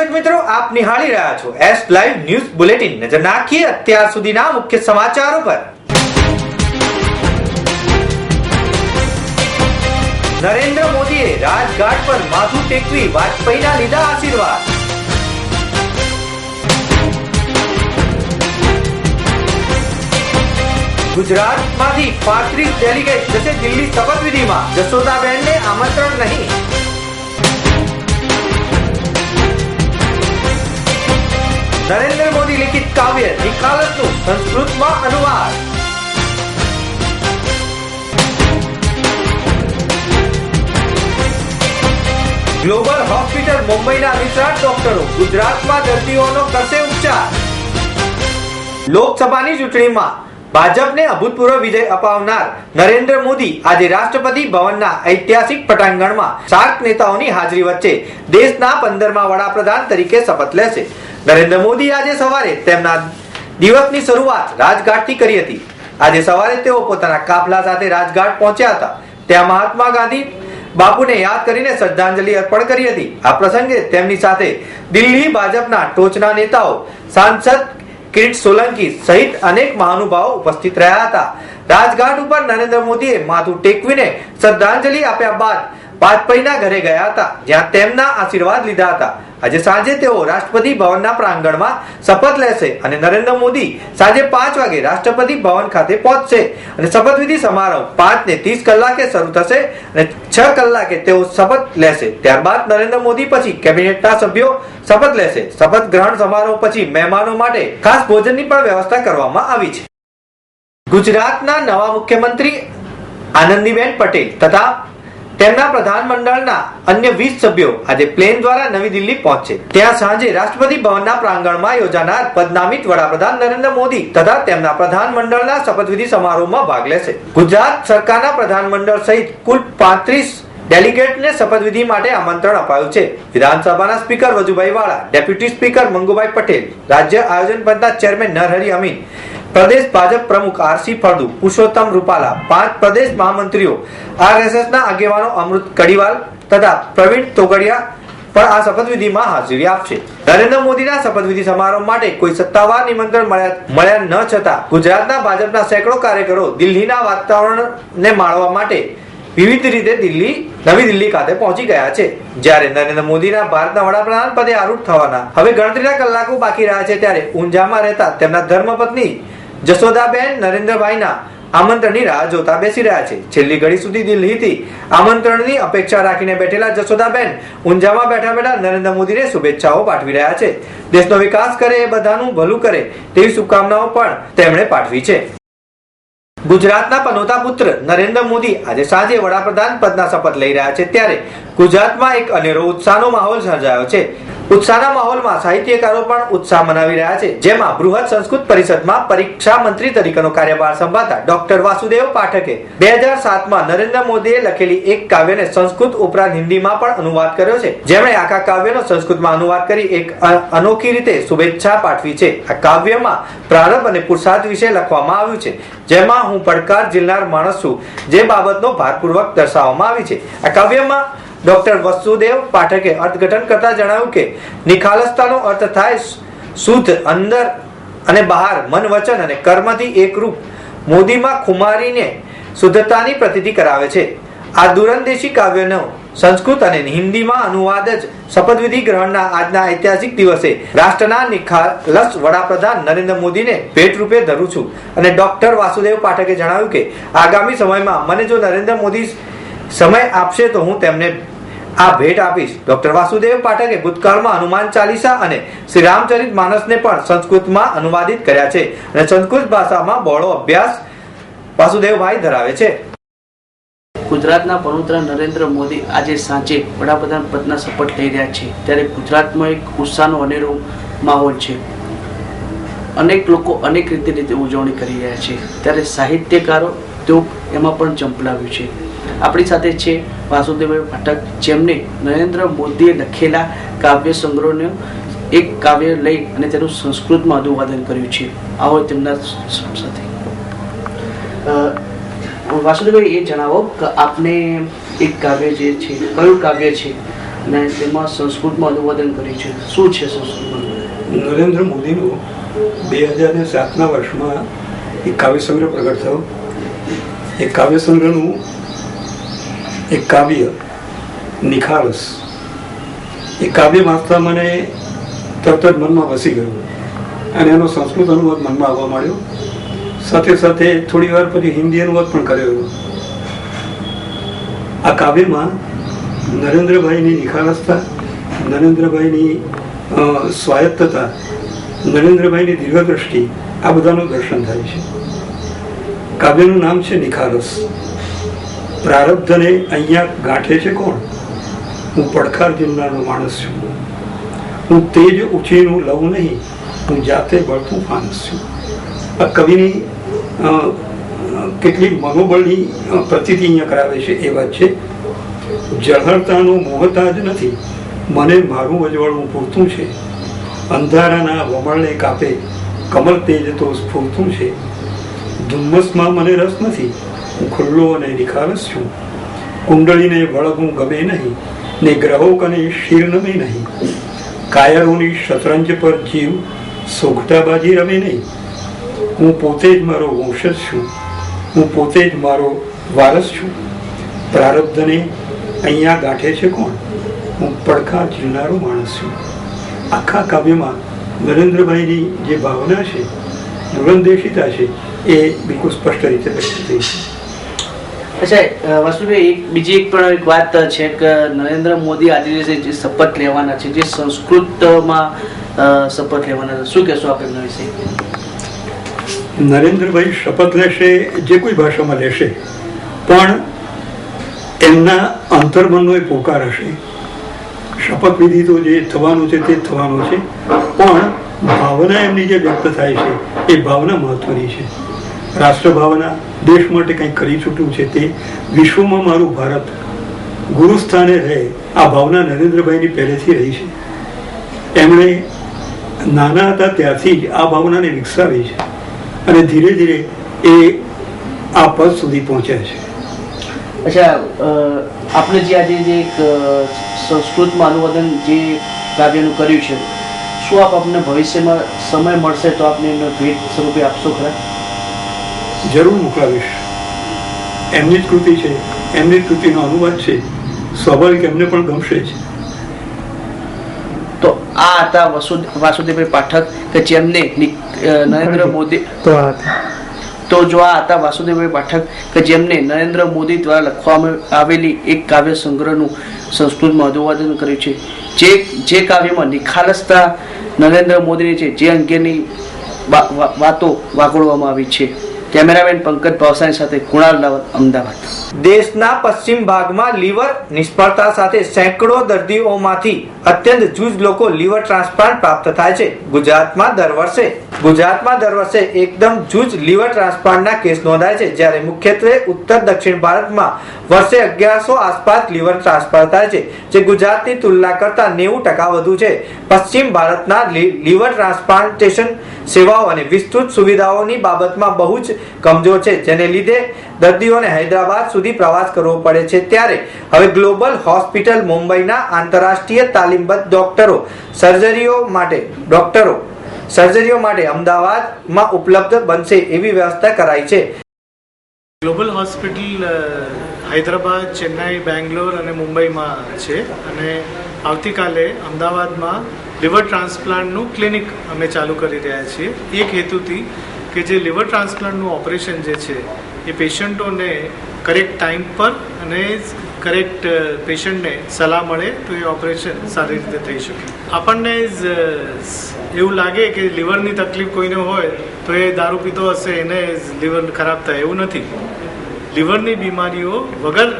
આપ નિહાળી રહ્યા છો એસ લાઈવ ન્યૂઝ બુલેટિન નજર નાખીએ અત્યાર સુધીના મુખ્ય સમાચારો પર. નરેન્દ્ર મોદીએ રાજઘાટ પર માથું ટેકવી વાજપેયીના લીધા આશીર્વાદ. ગુજરાતમાંથી પાંત્રીસ ડેલિગેટ જશે દિલ્હી શપથવિધિમાં. જશોદાબેનને આમંત્રણ નહીં. નરેન્દ્ર મોદી લિખિત કાવ્ય નિકાલતનું સંસ્કૃતમાં અનુવાદ. ગ્લોબલ હોસ્પિટલ મુંબઈના નિષ્ણાત ડોક્ટરો ગુજરાતમાં દર્દીઓનો કરશે ઉપચાર? લોકસભાની ચૂંટણીમાં ભાજપને અભૂતપૂર્વ વિજય અપાવનાર નરેન્દ્ર મોદી આજે રાષ્ટ્રપતિ ભવનના ઐતિહાસિક પટાંગણમાં સાર્ક નેતાઓની હાજરી વચ્ચે દેશના પંદરમા વડાપ્રધાન તરીકે શપથ લેશે. નરેન્દ્ર મોદી આજે સવારે તેમના દિવસની શરૂઆત રાજઘાટથી કરી હતી. આજે સવારે તેઓ પોતાના કાફલા સાથે રાજઘાટ પહોંચ્યા હતા. ત્યાં મહાત્મા ગાંધી બાપુને યાદ કરીને શ્રદ્ધાંજલિ અર્પણ કરી હતી. આ પ્રસંગે તેમની સાથે દિલ્હી ભાજપના ટોચના નેતાઓ, સાંસદ કિરીટ સોલંકી સહિત અનેક મહાનુભાવો ઉપસ્થિત રહ્યા હતા. રાજઘાટ ઉપર નરેન્દ્ર મોદીએ માથું ટેકવીને શ્રદ્ધાંજલિ આપ્યા બાદ વાજપેયીના ઘરે ગયા હતા, જ્યાં તેમના આશીર્વાદ લીધા હતા. આજે સાંજે તેઓ રાષ્ટ્રપતિ ભવનના પ્રાંગણમાં શપથ લેશે અને નરેન્દ્ર મોદી સાંજે પાંચ વાગે રાષ્ટ્રપતિ ભવન ખાતે પહોંચશે. અને શપથવિધિ સમારોહ પાંચ ને ત્રીસ કલાકે શરૂ થશે અને છ કલાકે તેઓ શપથ લેશે. ત્યારબાદ નરેન્દ્ર મોદી પછી કેબિનેટના સભ્યો શપથ લેશે. શપથ ગ્રહણ સમારોહ પછી મહેમાનો માટે ખાસ ભોજનની પણ વ્યવસ્થા કરવામાં આવી છે. ગુજરાતના નવા મુખ્યમંત્રી આનંદીબેન પટેલ તથા તેમના પ્રધાનમંડળના અન્ય વીસ સભ્યો આજે પ્લેન દ્વારા નવી દિલ્હી પહોંચશે. ત્યાં સાંજે રાષ્ટ્રપતિ ભવનના પ્રાંગણમાં યોજાનાર પદનામિત વડાપ્રધાન નરેન્દ્ર મોદી તથા તેમના પ્રધાનમંડળના શપથવિધિ સમારોહમાં ભાગ લેશે. ગુજરાત સરકારના પ્રધાનમંડળ સહિત કુલ પાંત્રીસ ડેલિગેટને શપથવિધિ માટે આમંત્રણ અપાયું છે. વિધાનસભાના સ્પીકર વજુભાઈ વાળા, ડેપ્યુટી સ્પીકર મંગુભાઈ પટેલ, રાજ્ય આયોજન પંચના ચેરમેન નરહરી અમીન પ્રદેશ ભાજપ પ્રમુખ આરસી ફળદુ, પુરુષોત્તમ રૂપાલા, પાંચ પ્રદેશ મહામંત્રીઓ, આરએસએસના આગેવાનો અમૃત કડીવાલ તથા પ્રવીણ તોગડિયા પણ આ શપથવિધિમાં હાજરી આપશે. નરેન્દ્ર મોદીના શપથવિધિ સમારોહ માટે કોઈ સત્તાવાર નિમંત્રણ મળ્યા ન છતાં ગુજરાતના ભાજપના સેંકડો કાર્યકરો દિલ્હીના વાતાવરણને માણવા માટે વિવિધ રીતે દિલ્હી, નવી દિલ્હી ખાતે પહોંચી ગયા છે. જ્યારે નરેન્દ્ર મોદીના ભારતના વડાપ્રધાન પદે આરૂઢ થવાના, હવે ગણતરીના કલાકો બાકી રહ્યા છે ત્યારે ઊંઝામાં રહેતા તેમના ધર્મપત્ની જશોદાબેન નરેન્દ્રભાઈના આમંત્રણની રાહ જોતા બેસી રહ્યા છે. છેલ્લી ઘડી સુધી દિલ્હીથી આમંત્રણની અપેક્ષા રાખીને બેઠેલા જસોદાબેન ઊંઝામાં બેઠા બેઠા નરેન્દ્ર મોદીને શુભેચ્છાઓ પાઠવી રહ્યા છે. દેશનો વિકાસ કરે એ બધાનું ભલું કરે તેવી શુભકામનાઓ પણ તેમણે પાઠવી છે. ગુજરાતના પનોતા પુત્ર નરેન્દ્ર મોદી આજે સાંજે વડાપ્રધાન પદના શપથ લઈ રહ્યા છે. ત્યારે ગુજરાતમાં એક અનેરો ઉત્સાહનો માહોલ સર્જાયો છે. ઉત્સાહના માહોલમાં સાહિત્યકારો પણ ઉત્સાહ મનાવી રહ્યા છે. જેમાં બૃહદ સંસ્કૃત પરિષદમાં પરીક્ષા મંત્રી તરીકેનો કાર્યભાર સંભાળતા ડોક્ટર વાસુદેવ પાઠકે બે હજાર સાતમાં નરેન્દ્ર મોદીએ લખેલી એક કાવ્યને સંસ્કૃત ઉપરાંત હિન્દીમાં પણ અનુવાદ કર્યો છે. જેમણે આખા કાવ્યનો સંસ્કૃતમાં અનુવાદ કરી એક અનોખી રીતે શુભેચ્છા પાઠવી છે. આ કાવ્યમાં પ્રારંભ અને પુરુષાર્થ વિશે લખવામાં આવ્યું છે. જેમાં હું પડકાર ઝીલનાર માણસ છું. જે બાબતનો ભારપૂર્વક દર્શાવવામાં આવી છે. આ કાવ્યમાં ડોક્ટર વસુદેવ પાઠકે અર્થઘટન કરતા જણાવ્યું કે, નિખાલસતાનો અર્થ થાય શુદ્ધ અંદર અને બહાર, મન, વચન અને કર્મથી એકરૂપ, મોદીમાં ખુમારીને શુદ્ધતાની પ્રતિતિ કરાવે છે. આ દુરંદેશી કાવ્યનો સંસ્કૃત અને હિન્દીમાં અનુવાદ જ શપથવિધિ ગ્રહણના આજના ઐતિહાસિક દિવસે રાષ્ટ્રના નિખાલસ વડાપ્રધાન નરેન્દ્ર મોદીને ભેટ રૂપે ધરું છું. અને ડોક્ટર વાસુદેવ પાઠકે જણાવ્યું કે, આગામી સમયમાં મને જો નરેન્દ્ર મોદી સમય આપશે તો હું તેમને આ ભેટ આપીશ. ડોક્ટર વાસુદેવ પાઠકે ભૂતકાળમાં હનુમાન ચાલીસા અને શ્રી રામચરિત માનસને પણ સંસ્કૃતમાં અનુવાદિત કર્યા છે અને સંસ્કૃત ભાષામાં બહોળો અભ્યાસ વાસુદેવભાઈ ધરાવે છે. ગુજરાતના વડોદરા નરેન્દ્ર મોદી આજે સાંજે વડાપ્રધાન પદના શપથ લઈ રહ્યા છે. ત્યારે ગુજરાતમાં એક ઉત્સાહનો અનેરો માહોલ છે. અનેક લોકો અનેક રીતે રીતે ઉજવણી કરી રહ્યા છે. ત્યારે સાહિત્યકારો તેઓ એમાં પણ ચંપલાવ્યું છે. આપણી સાથે છે વાસુદેવભાઈ પાઠક જેમને નરેન્દ્ર મોદીએ લખેલા કાવ્ય સંગ્રહનું એક કાવ્ય લઈ અને તેનું સંસ્કૃતમાં અનુવાદન કર્યું છે. આવો તેમના સાથે. વાસુદેવભાઈ, એ જણાવો કે આપને એક કાવ્ય જે છે, કયું કાવ્ય છે અને તેમાં સંસ્કૃતમાં અનુવાદન કર્યું છે? શું છે સંસ્કૃતમાં? નરેન્દ્ર મોદીનું બે હજાર ને સાતના વર્ષમાં એક કાવ્ય સંગ્રહ પ્રગટ થયો. એ કાવ્ય સંગ્રહનું એક કાવ્ય નિખારસ એ કાવ્ય વાંચતા મને તરત જ મનમાં વસી ગયું. અને એનો સંસ્કૃત અનુવાદ મનમાં આવવા માંડ્યો. સાથે સાથે થોડી વાર પછી હિન્દી અનુવાદ પણ કર્યો આ કાવ્યમાં નરેન્દ્રભાઈની નિખાલસતા, નરેન્દ્રભાઈની સ્વાયત્તતા, નરેન્દ્રભાઈની દીર્ઘદ્રષ્ટિ, આ બધાનું દર્શન થાય છે. કાવ્યનું નામ છે નિખાલસ. પ્રારબ્ધને અહીંયા ગાંઠે છે કોણ? હું પડખાર જિલ્લાનો માણસ છું. હું તેજ ઉછીનું લઉં નહીં, હું જાતે બળતું માણસ છું. આ કવિની કેટલી મનોબળની પ્રતિતિ અહીંયા કરાવે છે એ વાત છે. જળહળતાનો મોહતા જ નથી, મને મારું અજવાળું પૂરતું છે. અંધારાના વમળને કાપે કમર તેજ તો સ્ફૂરતું છે. ધુમ્મસમાં મને રસ નથી ખુલ્લો અને નિખાલસ છું કુંડળીને વળગું ગમે નહીં, ને ગ્રહો કને શીર નમે નહીં. કાયરોની શતરંજ પર જીવ સોગટાબાજી રમે નહીં. હું પોતે જ મારો વંશજ છું. હું પોતે જ મારો વારસ છું. પ્રારબ્ધને અહીંયા ગાંઠે છે કોણ? હું પડખા ઝીલનારો માણસ છું. આખા કાવ્યમાં નરેન્દ્રભાઈની જે ભાવના છે દુરંદેશિતા છે, એ બિલકુલ સ્પષ્ટ રીતે વ્યક્ત થઈ છે. અચ્છા વાસુભાઈ એક, બીજી એક પણ એક વાત છે કે નરેન્દ્ર મોદી આજે જે શપથ લેવાના છે, જે સંસ્કૃતમાં શપથ લેવાના શું કહેશો આપ એમના વિશે? નરેન્દ્રભાઈ શપથ લેશે, જે કોઈ ભાષામાં લેશે, પણ એમના અંતર્મનનો પોકાર હશે. શપથ વિધિ તો જે થવાનું છે, તે થવાનું છે, પણ ભાવના એમની જે વ્યક્ત થાય છે, એ ભાવના મહત્વની છે. રાષ્ટ્ર ભાવના દેશ માટે કંઈક કરી છૂટ્યું છે તે વિશ્વમાં મારું ભારત ગુરુ સ્થાને રહે, આ ભાવના નરેન્દ્રભાઈની પહેલેથી રહી છે. એમણે નાના હતા ત્યારથી જ આ ભાવનાને વિકસાવી છે અને ધીરે ધીરે એ આ પદ સુધી પહોંચ્યા છે. અચ્છા આપણે જે આજે જે એક સંસ્કૃતમાં અનુવાદન જે કાવ્યનું કર્યું છે, શું આપ આપને ભવિષ્યમાં સમય મળશે તો આપને એમને ભેટ સ્વરૂપે આપશો ખરા? જરૂર મોકલાવીશ એમની જ કૃતિ છે. એમની કૃતિનો અનુવાદ છે. સ્વાભાવિક એમને પણ ગમશે જ. તો આ હતા વાસુદેવભાઈ પાઠક કે જેમને નરેન્દ્ર મોદી તો આ હતા. તો જો આ હતા વાસુદેવભાઈ પાઠક કે જેમને નરેન્દ્ર મોદી દ્વારા લખવામાં આવેલી એક કાવ્ય સંગ્રહનું સંસ્કૃતમાં અનુવાદન કર્યું છે. જે જે કાવ્યમાં નિખાલસતા નરેન્દ્ર મોદીની છે જે અંગેની વાતો વાગોળવામાં આવી છે. કેમેરામેન પંકજ ભાવસાની સાથે કુણાલ રાવત, અમદાવાદ. દેશના પશ્ચિમ ભાગમાં લીવર નિષ્ફળતા સાથે સેંકડો દર્દીઓમાંથી અત્યંત જૂજ લોકો લીવર ટ્રાન્સપ્લાન્ટ પ્રાપ્ત થાય છે. ગુજરાતમાં દર વર્ષે, ગુજરાતમાં દર વર્ષે એકદમ જૂજ લીવર ટ્રાન્સપ્લાન્ટના કેસ નોંધાય છે, જ્યારે મુખ્યત્વે ઉત્તર દક્ષિણ ભારતમાં વર્ષે અગિયારસો આસપાસ લીવર ટ્રાન્સપ્લાન્ટ થાય છે, જે ગુજરાતની તુલના કરતા નેવું ટકા વધુ છે. પશ્ચિમ ભારતના લીવર ટ્રાન્સપ્લાન્ટેશન સેવાઓ અને વિસ્તૃત સુવિધાઓની બાબતમાં બહુ જ કમજોર છે, જેને લીધે દર્દીઓને હૈદરાબાદ સુધી પ્રવાસ કરવો પડે છે. ત્યારે હવે ગ્લોબલ હોસ્પિટલ મુંબઈના આંતરરાષ્ટ્રીય તાલીમબદ્ધ ડોક્ટરો સર્જરીઓ માટે, ડોક્ટરો સર્જરીઓ માટે અમદાવાદમાં ઉપલબ્ધ બનશે એવી વ્યવસ્થા કરાઈ છે. ગ્લોબલ હોસ્પિટલ હૈદરાબાદ, ચેન્નાઈ, બેંગ્લોર અને મુંબઈમાં છે અને આવતીકાલે અમદાવાદમાં લિવર ટ્રાન્સપ્લાન્ટનું ક્લિનિક અમે ચાલુ કરી રહ્યા છીએ. એક હેતુથી કે જે લિવર ટ્રાન્સપ્લાન્ટનું ઓપરેશન જે છે, એ પેશન્ટોને કરેક્ટ ટાઈમ પર અને કરેક્ટ પેશન્ટને સલાહ મળે તો એ ઓપરેશન સારી રીતે થઈ શકે. આપણને એવું લાગે કે લીવરની તકલીફ કોઈને હોય તો એ દારૂ પીતો હશે, એને લીવર ખરાબ થાય, એવું નથી. લીવરની બીમારીઓ વગર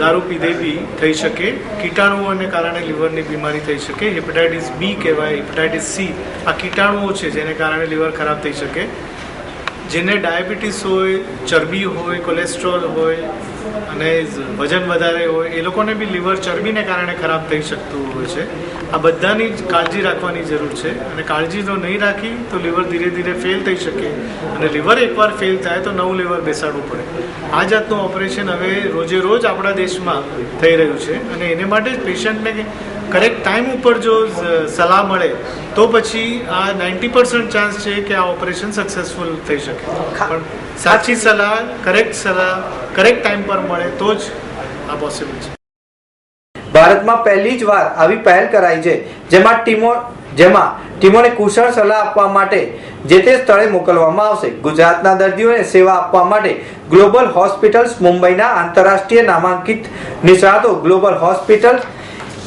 દારૂ પીધે બી થઈ શકે કીટાણુઓને કારણે લીવરની બીમારી થઈ શકે હેપેટાઇટિસ બી કહેવાય હેપેટાઇટિસ સી આ કીટાણુઓ છે જેને કારણે લીવર ખરાબ થઈ શકે. જેને ડાયાબિટીસ હોય, ચરબી હોય કોલેસ્ટ્રોલ હોય અને વજન વધારે હોય, એ લોકોને બી લીવર ચરબીને કારણે ખરાબ થઈ શકતું હોય છે. આ બધાની કાળજી રાખવાની જરૂર છે અને કાળજી જો નહીં રાખી, તો લીવર ધીરે ધીરે ફેલ થઈ શકે અને લીવર એકવાર ફેલ થાય તો નવું લીવર બેસાડવું પડે. આ જાતનું ઓપરેશન હવે રોજે રોજ આપણા દેશમાં થઈ રહ્યું છે અને એને માટે જ પેશન્ટને કરેક્ટ ટાઈમ ઉપર જો સલાહ મળે તો પછી આ નાઇન્ટી પર્સન્ટ ચાન્સ છે કે આ ઓપરેશન સક્સેસફુલ થઈ શકે. પણ સાચી સલાહ કરેક્ટ સલાહ કરેક્ટ ટાઈમ પર મળે તો જ આ પોસિબલ છે. ભારતમાં પહેલી જ વાર આવી પહેલ કરાઈ છે જેમાં ટીમો જેમાં ટીમોને કુશળ સલાહ આપવા માટે જે તે સ્થળે મોકલવામાં આવશે. ગુજરાતના દર્દીઓને સેવા આપવા માટે ગ્લોબલ હોસ્પિટલ્સ મુંબઈના આંતરરાષ્ટ્રીય નામાંકિત નિષ્ણાતો ગ્લોબલ હોસ્પિટલ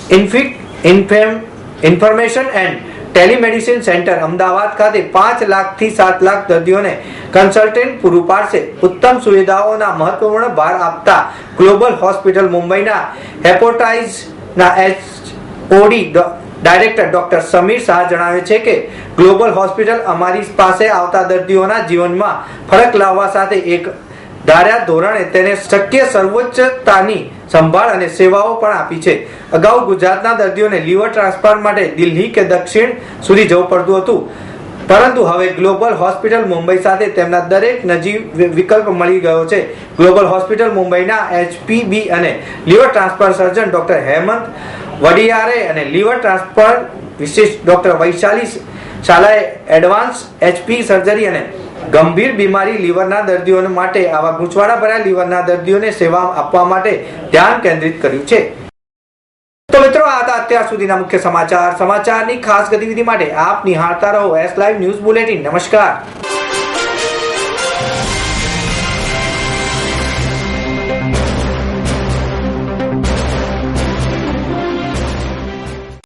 ઇન્ફિક, ઇન્ફેમ, information and telemedicine centre Ahmedabad ખાતે પાંચ લાખથી સાત લાખ દર્દીઓને કન્સલ્ટન્ટ પૂરું પાડશે. ઉત્તમ સુવિધાઓના મહત્વપૂર્ણ ભાર આપતા ગ્લોબલ હોસ્પિટલ મુંબઈના હેપોટાઇઝના HOD director doctor Samir Shah જણાવે છે કે ગ્લોબલ હોસ્પિટલ અમારી પાસે આવતા દર્દીઓના જીવનમાં ફરક લાવવા સાથે એક ધાર્યા ધોરણે તેને શક્ય સર્વોચ્ચતાની સંભાળ અને સેવાઓ પણ આપી છે. અગાઉ ગુજરાતના દર્દીઓને લીવર ટ્રાન્સપ્લાન્ટ માટે દિલ્હી કે દક્ષિણ સુધી જવું પડતું હતું. પરંતુ હવે ગ્લોબલ હોસ્પિટલ મુંબઈ સાથે તેમના દરેક નજીક વિકલ્પ મળી ગયો છે. ગ્લોબલ હોસ્પિટલ મુંબઈના એચપીબી અને liver transplant surgeon doctor Hemant Vadiyare અને લીવર ટ્રાન્સપ્લાન્ટ વિશિષ્ટ ડોક્ટર વૈશાલી શાલાએ એડવાન્સ એચપી સર્જરી અને ગંભીર બીમારી લીવરના દર્દીઓ માટે, આવા ગૂંચવાડા ભર્યા લીવરના દર્દીઓને સેવા આપવા માટે ધ્યાન કેન્દ્રિત કર્યું છે. તો મિત્રો, આ હતા અત્યાર સુધીના મુખ્ય સમાચાર. સમાચારની ખાસ ગતિવિધિ માટે આપ નિહાળતા રહો. એસ લાઈવ ન્યૂઝ બુલેટિન નમસ્કાર.